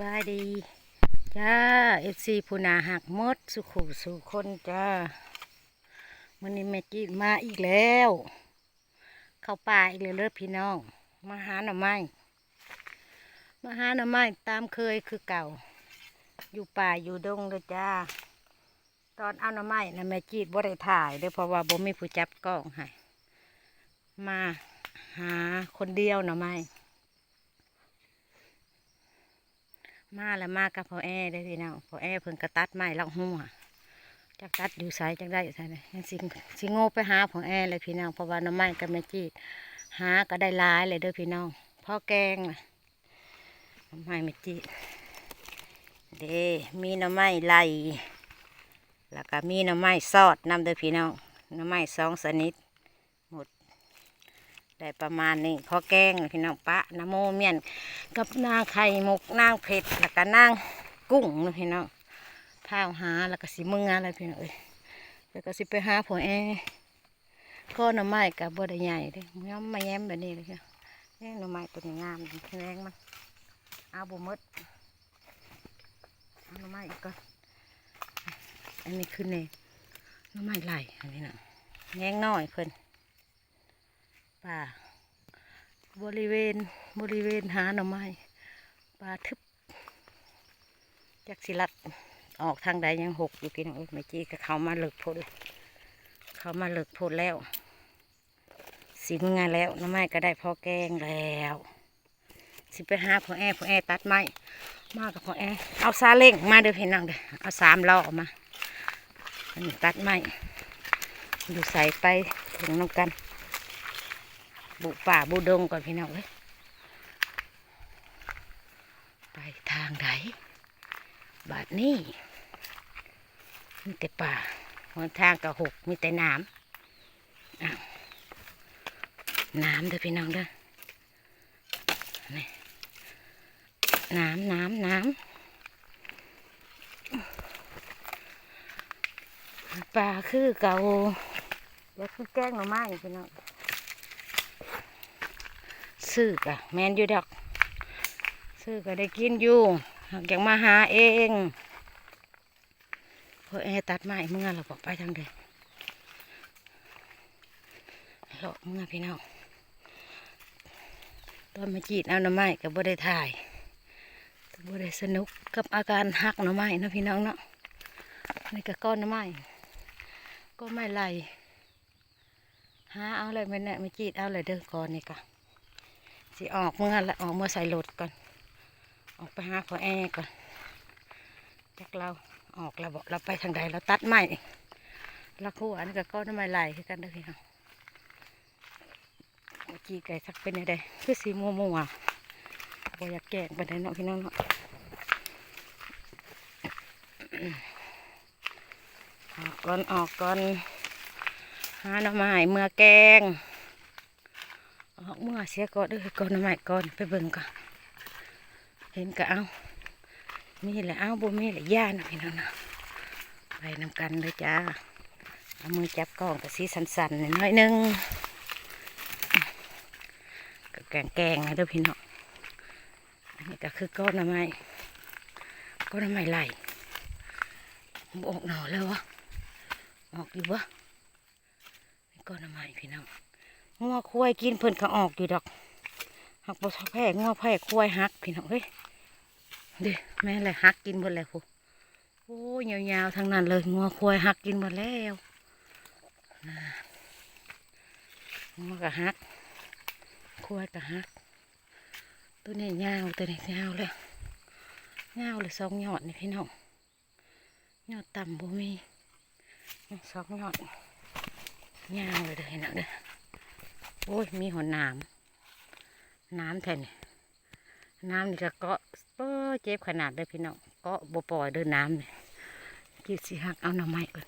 บายดี จ้าเอฟซีพูนาหักมดสุขุสุคนจ้าวันนี้แม่จีมาอีกแล้ว เข้าป่าอีกเลยเลิศพี่น้อง มาหาหน่อไม้มาหาหน่อไม้ตามเคยคือเก่า อยู่ป่าอยู่ดงเลยจ้า ตอนเอาหน่อไม้นะแม่จีดบ่ได้ถ่ายเด้เพราะว่าบ่มีผู้จับกล้องให้มาหาคนเดียวหน่อไม้ มาแล้วมากับพ่อแอได้พี่น้องพ่อแอเพิ่งกระตัดไม้ลักหัวจักตัดอยู่ไสจักได้อยู่ไสเลยสิสิโง่ไปหาพ่อแอเลยพี่น้องเพราะว่าน้ำไม้กับแม่จีหาก็ได้หลายเลยเด้อพี่น้องพ่อแกงนะน้ำไม้แม่จีเด้มีน้ำไม้ไหลแล้วก็มีน้ำไม้ซอดนำเด้อพี่น้องน้ำไม้สองชนิด ได้ประมาณนี้พอแกงพี่น้องปะน้ำโมเมียนกับนางไข่มุกนางเผ็ดแล้วก็นางกุ้งนะพี่น้องท้าวหาแล้วก็สิมึงงานอะไรพี่น้องเอ้ยแล้วก็สิไปหาผัวแอก็หน่อไม้กับบัวใหญ่เด้ย้อมมาแย้มแบบนี้เลยค่ะนี่หน่อไม้ตัวนี้งามแรงมันเอาบุมดเอาหน่อไม้อีกก่อนอันนี้คือเนหน่อไม้ไหลอันนี้นะแย้งน้อยเพิ่น ป่า บริเวณบริเวณหาหน่อไม้ปลาทึบจักสิลัดออกทางใดยังหกอยู่พี่น้องเอ้ยไม่จีก็เขามาเลิกพดเลเขามาเลิกโพดแล้วสิมงานแล้วหน่อไม้ก็ได้พอแกงแล้ว สิไปหาพ่อแอพ่อแอตัดไม้มากับพ่อแอเอาซาเล้งมาเด้อพี่น้องเด้อเอาสามล้อมาอันนี้ตัดไม้อยู่ใส่ไปถึงน้ำกัน บุกป่าบุดงก่อนพี่น้องเอ้ยไปทางไหนบาดนี้มีแต่ป่าหนทางก็หกมีแต่น้ำน้ำเด้อพี่น้องเด้อนี่น้ำน้ำน้ำป่าคือเก่าแล้วคือแก้งหน่อไม้พี่น้อง ซื้อกะแมนอยู่ดอก ซื้อก็ได้กินอยู่หากอยากมาหาเองเพอแอตัดไม้เมื่อเราบอกไปทางเดินเลาะเมื่อพี่น้องตอนมาจีดเอาหน่อไม้กับบ่ได้ถ่ายบ่ได้สนุกกับอาการหักหน่อไม้นาะพี่น้องเนาะนี่ก็ก้อนหน่อไม้ก้อนไม้ไหลหาเอาเลยแม่เนี่ยมาจีดเอาเลยเด้อก้อนนี่ก็ สิออกเมื่อละออกเมื่อใส่รถก่อน ออกไปหาพ่อแอก่อนจากเราออกเราบอกเราไปทางใดเราตัดไม้เราคู่อันกับก้อนไม้ไหลคือกันเด้อพี่น้องเมื่อกี้ไก่สักเป็นยังไงคือสีมัวมัวๆบ่อยากแกงไปไหนเนาะพี่น้องเนาะออกก่อนออกก่อนหาหน่อไม้เมื่อแกง ออกเมื่อเสียก่อนเด้อก่อนหน่อไม้ก่อนไปเบิ่งก่อนเห็นก็เอามีแหละเอาบ่มีแหละย่านนะพี่น้องนะไปนำกันเลยจ้าเอามือจับกล้องกับสีสันๆหน่อยนึงก็แกงแกงนะเด้อพี่น้องอันนี้ก็คือก้อนหน่อไม้ก้อนหน่ไม้ไหลบ่ออกหน่อแล้ววะออกอยู่วะก้อนหน่อไม้พี่น้อง งัวควายกินเพิ่นก็ออกอยู่ดอกหักบ่ทักแพ้งัวแพ้ควายหักพี่น้องเฮ้ยดิแม่เลยหักกินหมดแล้วคูโอ้ยยาวๆทั้งนั้นเลยงัวควายหักกินหมดแล้วนะงัวก็หักควายก็หัก ตัวนี้ยาวตัวนี้ยาวเลยยาวเลยสองยอดนี่พี่น้องยอดต่ำบ่มีสองยอดยาวเลยเด้อเห็นเอาเด้อ โอ้ย มีหัวน้ำน้ำแทนนี่น้ำนี่ก็เกาะเป้อเจ็บขนาดเลยพี่น้องเกาะบ่ปล่อยเดินน้ำนี่กินสิหักเอาหน่อไม้ก่อน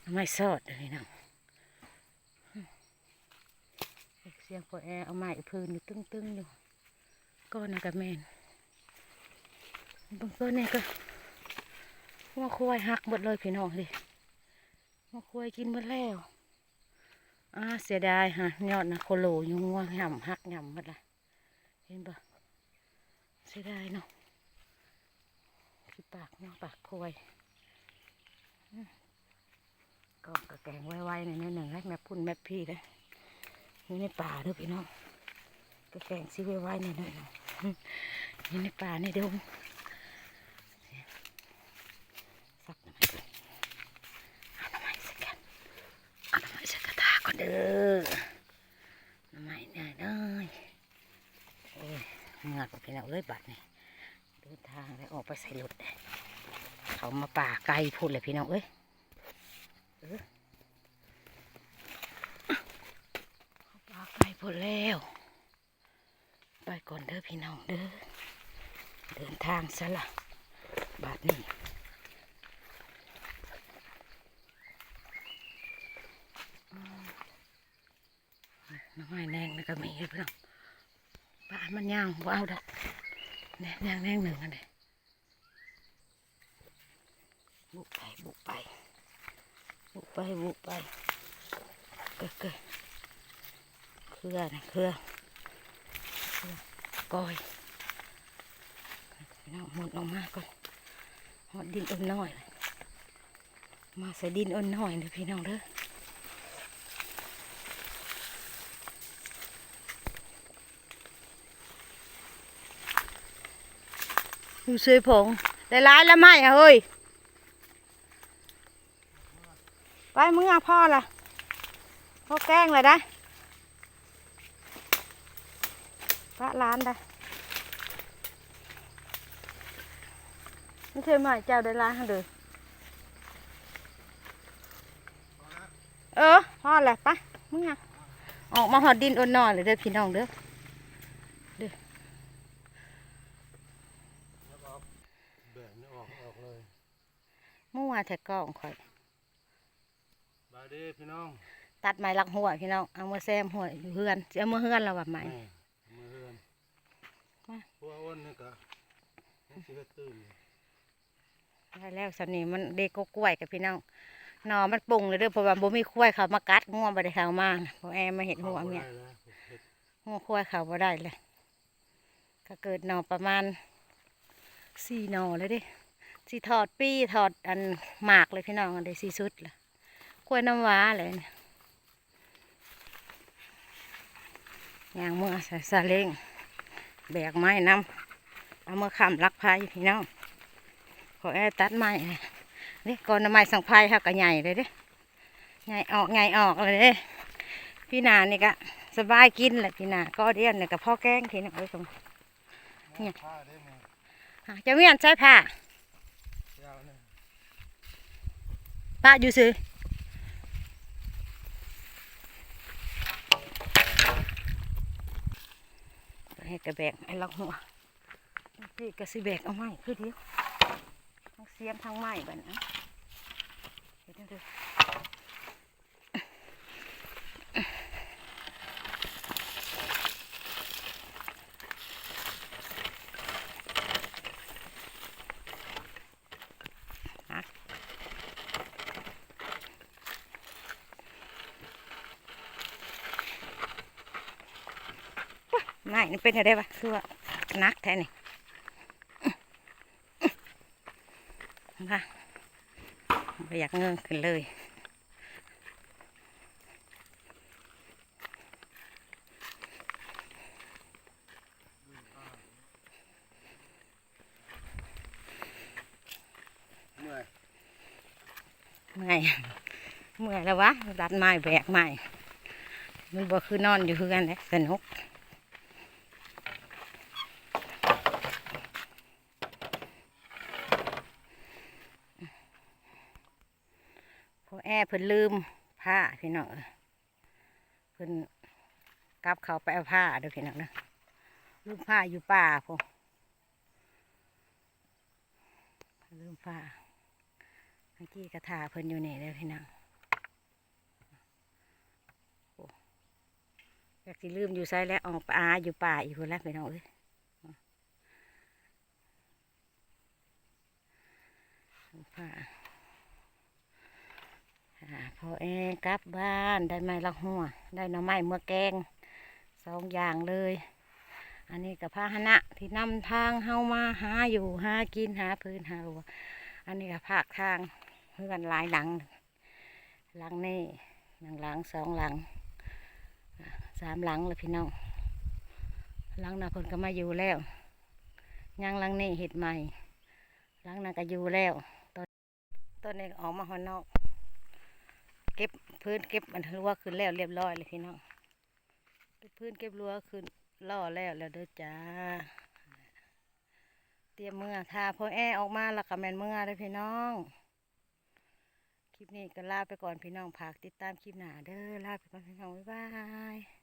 หน่อไม้สอดเลยพี่น้องเสียงพอแอร์เอาไม้พื้นอยู่ตึ้งๆอยู่ก้อนนะกับแมนบางต้นนี่ก็ว่าควายหักหมดเลยพี่น้องดิ มาคุยกินหมดแล้วอ่าเสียดายฮะยอดนะโคโลยุงว่าหย่ำหักหย่ำหมดละเห็นปะเสียดายเนาะขี้ปากเนาะปากควยก็กระแกงไว้ๆในอยหนึ่งให้แม่พุ่นแม่พี่เลยอยู่ในป่าด้อพี่น้องกระแกงซิไว้ๆในอยหนึ่งอืมอยู่ในป่าในดงสักหน่อยก่อนเอาหน่อไม้สักกันเอาหน่อไม้สักกระทาก่อนเด้อหน่ไม้เนี่ยเด้โอ้ยเงือกพี่น้องเอ้ยบัดนี่เดินทางแล้วออกไปใส่รถเลยเขามาป่าไกลพูดเลยพี่น้องเอ้ยเขาป่าไกลพูดแล้วไปก่อนเด้อพี่น้องเด้อเดินทางซะละบัดนี้อืมน้ำไม้แดงนี่ก็มี พี่น้องบ้ามันย่างว้าวดอกเนี่ย่างแน่งหนึ่งอันเดียบุกไปบุกไปบุกไปบุกไปเกิดเกิดเครือนะเครือเครือก้อยน้องหมดออกมาก่อนหอดดินอ้นน้อยเลยมาใส่ดินอ้นน้อยเลยพี่น้องเด้อ อยู่ซื้อผงได้ร้ายแล้วไหมอะเฮ้ยไปมึงอะพ่อล่ะพ่อแกล้งเลยได้พระร้านได้ไม่เคยมาเจ้าได้ร้านเลยเออพ่อแหละไปมึงอะออกมาหอดดินอ่อนนอนเลยเด้อพี่น้องเด้อ แล้วก็แบะนี่ออกออก เลยเมื่อวานแท็กกล้องข่อยบายดีพี่น้อง ตัดไม้ลักหัวพี่น้อง เอามาแซมหัวอยู่เฮือนสิเอามาเฮือนเราแบบไหมนี่มือเฮือนมาพวกอ้วนนี่ก็ยังสิเฮ็ดตื่นอยู่ได้แล้วสำนีมันเด็กก็กล้วยกับพี่น้องหนอมันปรุงเลยเด้อเพราะว่าบ่มีกล้วยเขามากัดง่วงบ่ได้เข้ามาเพราะแอมาเห็นหัวเมียอาบ่ได้แล้วเฮ็ดง่วงกล้วยเขาบ่ได้เลยก็เกิดหนอประมาณสี่หนอเลยเด้ สิถอดปี้ถอดอันหมากเลยพี่น้องอันใดสีสุดละกล้วยน้ำว้าเลยยางเมื่อใส่ซาเล้งแบกไม้น้ำเอาเมาค้ำลักพายพี่น้องขอแอตัดไม้นะนี่ก่อนไม้สังไพรค่ะก็ใหญ่เลยเด้ใหญ่ออกใหญ่ออกเลยเด้พี่นานี่ก็สบายกินแหละพี่นาก็เดียนเนี่ยกับพ่อแก้งทีนึงเอ้ยสมเนี่ยผ้าได้ไหมอะจะเมียนใช้ผ้ายาวนี่ ป้าอยู่ซื้อให้กระแบกให้ลักหัวพี่กระสิแบกเอาไม้คือเดียวทั้งเสียมทั้งไม้แบบนั้นเห็นด้อ ไม่นี่เป็นอะไรวะคือว่านักแท้นี่มาไม่อยากเงินขึ้นเลยเมื่อยเมื่อยเมื่อยแล้ววะดัดไม้แบกไม้มันบ่คือนอนอยู่คือกันเลยสนุกพอแอ เพิ่นลืมผ้าพี่น้องเพิ่นกลับเขาไปเอาผ้าเด้อพี่น้องนะลืมผ้าอยู่ป่าพอลืมผ้าเมื่อกี้กระถาเพิ่นอยู่นี่เลยพี่น้องอยากสิลืมอยู่ไซแล้วออกปลาอยู่ป่าอีกคนแล้วพี่น้องเอ้ยผ้า พอเองกลับบ้านได้ไม้ละหัว ได้หน่อไม้เมื่อแกงสองอย่างเลย อันนี้กับพาหนะที่นำทางเฮามาหาอยู่หากินหาพื้นหารัวอันนี้กับภาคทางเพื่อนหลายหลัง หลังนี่หนึ่งหลังสองหลังสามหลังเลยพี่น้องหลังน่ะคนก็มาอยู่แล้วยังหลังนี่เห็ดใหม่หลังน่ะก็อยู่แล้วตอนต้นนี้ออกมาหอนนอก เก็บพื้นเก็บมันรั้วขึ้นแล้วเรียบร้อยเลยพี่น้องเก็บพื้นเก็บรั้วขึ้นล่อแล้วแล้วเด้อจ้า เตรียมเมื่อทาพอแอออกมาแล้วก็แมนเมื่อเลยพี่น้อง คลิปนี้ก็ลาไปก่อนพี่น้องฝากติดตามคลิปหน้าเด้อลาไปก่อนพี่น้องบ๊ายบาย